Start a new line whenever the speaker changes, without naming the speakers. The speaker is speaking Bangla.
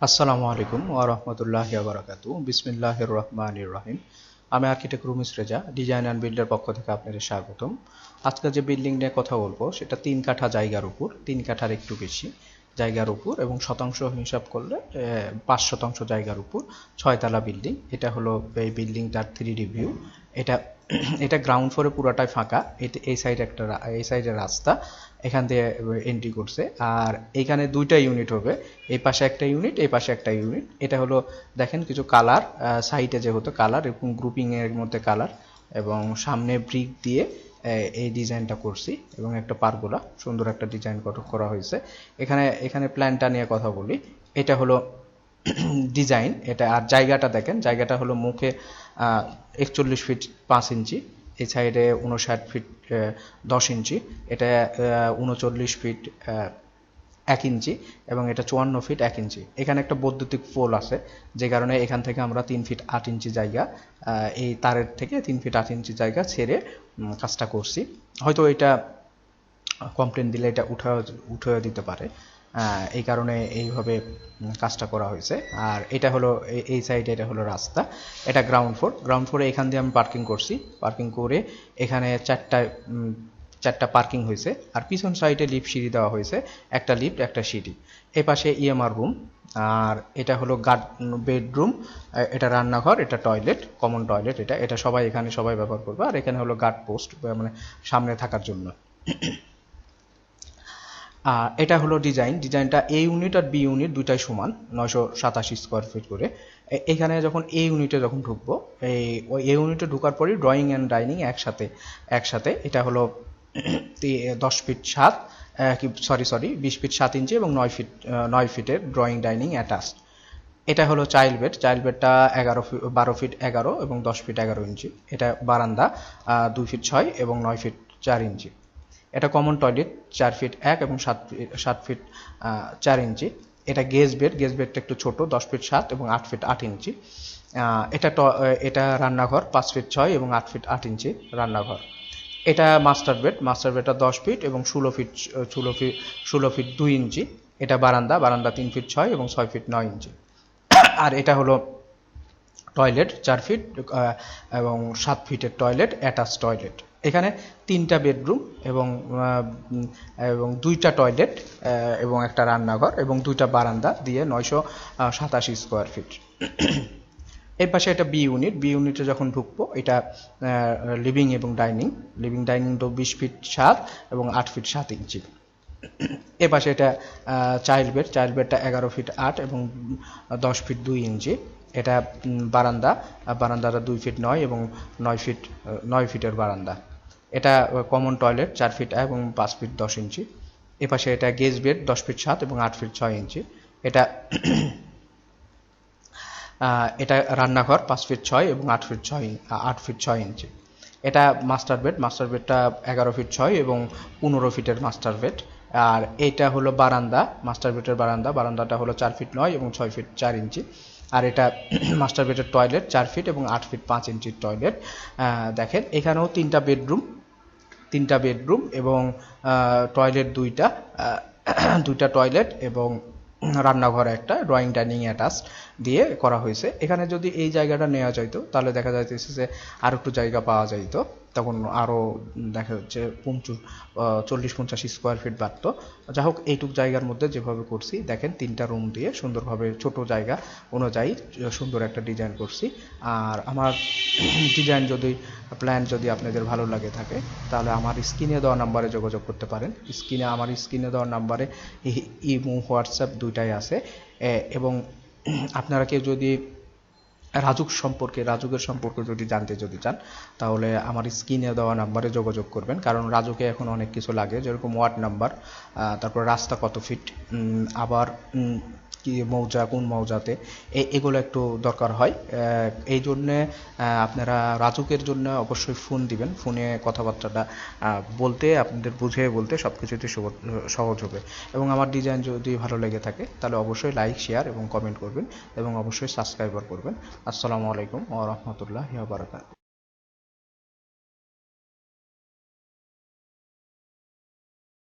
আসসালামু আলাইকুম ওয়া রাহমাতুল্লাহি ওয়া বারাকাতু বিসমিল্লাহির রহমানির রহিম। আমি architect Rumis Reza, design and builder পক্ষ থেকে আপনাদের স্বাগতম। আজকে যে বিল্ডিং নিয়ে কথা বলব, সেটা তিন কাঠা জায়গার উপর, তিন কাঠার একটু বেশি। জায়গার উপর এবং শতাংশ হিসাব করলে পাঁচ শতাংশ জায়গার উপর ছয়তলা বিল্ডিং এটা হলো এই বিল্ডিংটার থ্রি রিভিউ এটা এটা গ্রাউন্ড ফ্লোরে পুরোটাই ফাঁকা। এটা, এই সাইড একটা এই সাইডে রাস্তা। এখান দিয়ে এন্ট্রি করছে। আর এখানে দুইটা ইউনিট হবে। এই পাশে একটা ইউনিট এই পাশে একটা ইউনিট এটা হলো, দেখেন কিছু কালার সাইডে যেহেতু কালার এবং গ্রুপিং এর মধ্যে কালার এবং সামনে ব্রিক দিয়ে এই ডিজাইনটা করছি এবং একটা পারগোলা সুন্দর একটা ডিজাইন করা হয়েছে। এখানে এখানে প্ল্যানটা নিয়ে কথা বলি। এটা হলো ডিজাইন। এটা, আর জায়গাটা দেখেন, জায়গাটা হলো মুখে একচল্লিশ ফিট পাঁচ ইঞ্চি, এই সাইডে উনষাট ফিট দশ ইঞ্চি। এটা উনচল্লিশ ফিট এক ইঞ্চি এবং এটা চুয়ান্ন ফিট এক ইঞ্চি। এখানে একটা বৈদ্যুতিক পোল আছে যে কারণে এখান থেকে আমরা তিন ফিট আট ইঞ্চি জায়গা এই তারের থেকে তিন ফিট আট ইঞ্চি জায়গা ছেড়ে কাজটা করছি। হয়তো এটা কমপ্লেন দিলে এটা উঠা উঠে দিতে পারে। এই কারণে এইভাবে কাজটা করা হয়েছে। আর এটা হলো এই সাইডে এটা হলো রাস্তা। এটা গ্রাউন্ড ফ্লোর গ্রাউন্ড ফ্লোরে এখান দিয়ে আমি পার্কিং করছি। পার্কিং করে এখানে চারটা উম, চারটা পার্কিং হয়েছে, আর পিছন সাইডে লিফট সিঁড়ি দেওয়া হয়েছে, একটা লিফট একটা সিঁড়ি। এ পাশে ইএমআর রুম আর এটা হলো গার্ড বেডরুম এটা রান্নাঘর, এটা টয়লেট কমন টয়লেট এটা। এটা সবাই এখানে সবাই ব্যবহার করবে, আর এখানে হলো গার্ড পোস্ট মানে সামনে থাকার জন্য। এটা হলো ডিজাইন ডিজাইনটা এ ইউনিট আর বি ইউনিট দুইটাই সমান, নয়শো সাতাশি স্কোয়ার ফিট করে। এখানে যখন এ ইউনিটে যখন ঢুকবো, এই, ওই এ ইউনিটে ঢোকার পরই ড্রয়িং অ্যান্ড ডাইনিং একসাথে একসাথে, এটা হলো দশ ফিট সাত সরি সরি বিশ ফিট সাত ইঞ্চি এবং নয় ফিট নয় ফিটের ড্রয়িং ডাইনিং অ্যাটাচড এটা হলো চাইল্ড বেড চাইল্ড বেডটা এগারো ফিট বারো ফিট এগারো এবং দশ ফিট এগারো ইঞ্চি। এটা বারান্দা দুই ফিট ছয় এবং নয় ফিট চার ইঞ্চি। এটা কমন টয়লেট চার ফিট এক এবং সাত ফিট সাত ফিট চার ইঞ্চি। এটা গেজ বেড গেজ বেডটা একটু ছোট, দশ ফিট সাত এবং আট ফিট আট ইঞ্চি। এটা এটা রান্নাঘর, পাঁচ ফিট ছয় এবং আট ফিট আট ইঞ্চি রান্নাঘর। এটা মাস্টার বেড, মাস্টার বেডটা দশ ফিট এবং ষোলো ফিট ষোলো ফিট ষোলো ফিট দুই ইঞ্চি। এটা বারান্দা বারান্দা তিন ফিট ছয় এবং ছয় ফিট নয় ইঞ্চি। আর এটা হলো টয়লেট, চার ফিট এবং সাত ফিটের টয়লেট, অ্যাটাচ টয়লেট। এখানে তিনটা বেডরুম এবং এবং দুইটা টয়লেট এবং একটা রান্নাঘর এবং দুইটা বারান্দা দিয়ে নয়শো সাতাশি স্কোয়ার ফিট। এর পাশে এটা বি ইউনিট বি ইউনিটে যখন ঢুকবো, এটা লিভিং এবং ডাইনিং লিভিং ডাইনিং তো বিশ ফিট সাত এবং আট ফিট সাত ইঞ্চি। এ পাশে এটা চাইল্ড বেড চাইল্ড বেডটা এগারো ফিট আট এবং দশ ফিট দুই ইঞ্চি। এটা বারান্দা বারান্দাটা দুই ফিট নয় এবং নয় ফিট নয় ফিটের বারান্দা। এটা কমন টয়লেট চার ফিট এবং পাঁচ ফিট দশ ইঞ্চি। এ পাশে এটা গেজ বেড দশ ফিট সাত এবং আট ফিট ছয় ইঞ্চি। এটা এটা রান্নাঘর পাঁচ ফিট ছয় এবং আট ফিট ছয় আট ফিট ছয় ইঞ্চি এটা মাস্টার বেড মাস্টার বেডটা এগারো ফিট ছয় এবং পনেরো ফিটের মাস্টার বেড আর এটা হলো বারান্দা মাস্টার বেডের বারান্দা। বারান্দাটা হলো চার ফিট নয় এবং ছয় ফিট চার ইঞ্চি আর এটা মাস্টার বেডের টয়লেট চার ফিট এবং আট ফিট পাঁচ ইঞ্চির টয়লেট দেখেন, এখানেও তিনটা বেডরুম তিনটা বেডরুম এবং টয়লেট দুইটা দুইটা টয়লেট এবং রান্নাঘর একটা ড্রয়িং ডাইনিং অ্যাটাচ দিয়ে করা হয়েছে। এখানে যদি এই জায়গাটা নেওয়া যাইতো, তাহলে দেখা যাইতেছে যে আর একটু জায়গা পাওয়া যাইতো। তখন আরও দেখা যাচ্ছে পঞ্চুর চল্লিশ, পঞ্চাশ স্কোয়ার ফিট বাড়তো। যা হোক এইটুক জায়গার মধ্যে যেভাবে করছি, দেখেন তিনটা রুম দিয়ে সুন্দরভাবে ছোট জায়গা অনুযায়ী সুন্দর একটা ডিজাইন করছি। আর আমার ডিজাইন যদি প্ল্যান যদি আপনাদের ভালো লাগে থাকে, তাহলে আমার স্ক্রিনে দেওয়া নাম্বারে যোগাযোগ করতে পারেন। স্ক্রিনে, আমার স্ক্রিনে দেওয়া নাম্বারে ইমো, হোয়াটসঅ্যাপ দুইটাই আছে। এবং আপনারা কেউ যদি রাজুক সম্পর্কে, রাজুকের সম্পর্কে যদি জানতে যদি চান, তাহলে আমার স্ক্রিনে দেওয়া নাম্বারে যোগাযোগ করবেন। কারণ রাজুকে এখন অনেক কিছু লাগে, যেরকম ওয়ার্ড নাম্বার তারপর রাস্তা কত ফিট আবার কি মৌজা, কোন মৌজাতে? এগুলো একটু দরকার হয়। এই জন্যে আপনারা রাজুকের জন্য অবশ্যই ফোন দিবেন। ফোনে কথাবার্তাটা বলতে, আপনাদের বুঝে বলতে সব কিছুতে সহজ হবে। এবং আমার ডিজাইন যদি ভালো লেগে থাকে, তাহলে অবশ্যই লাইক, শেয়ার এবং কমেন্ট করবেন এবং অবশ্যই সাবস্ক্রাইবার করবেন। আসসালামু আলাইকুম ওয়া রাহমাতুল্লাহি ওয়া বারাকাতুহু।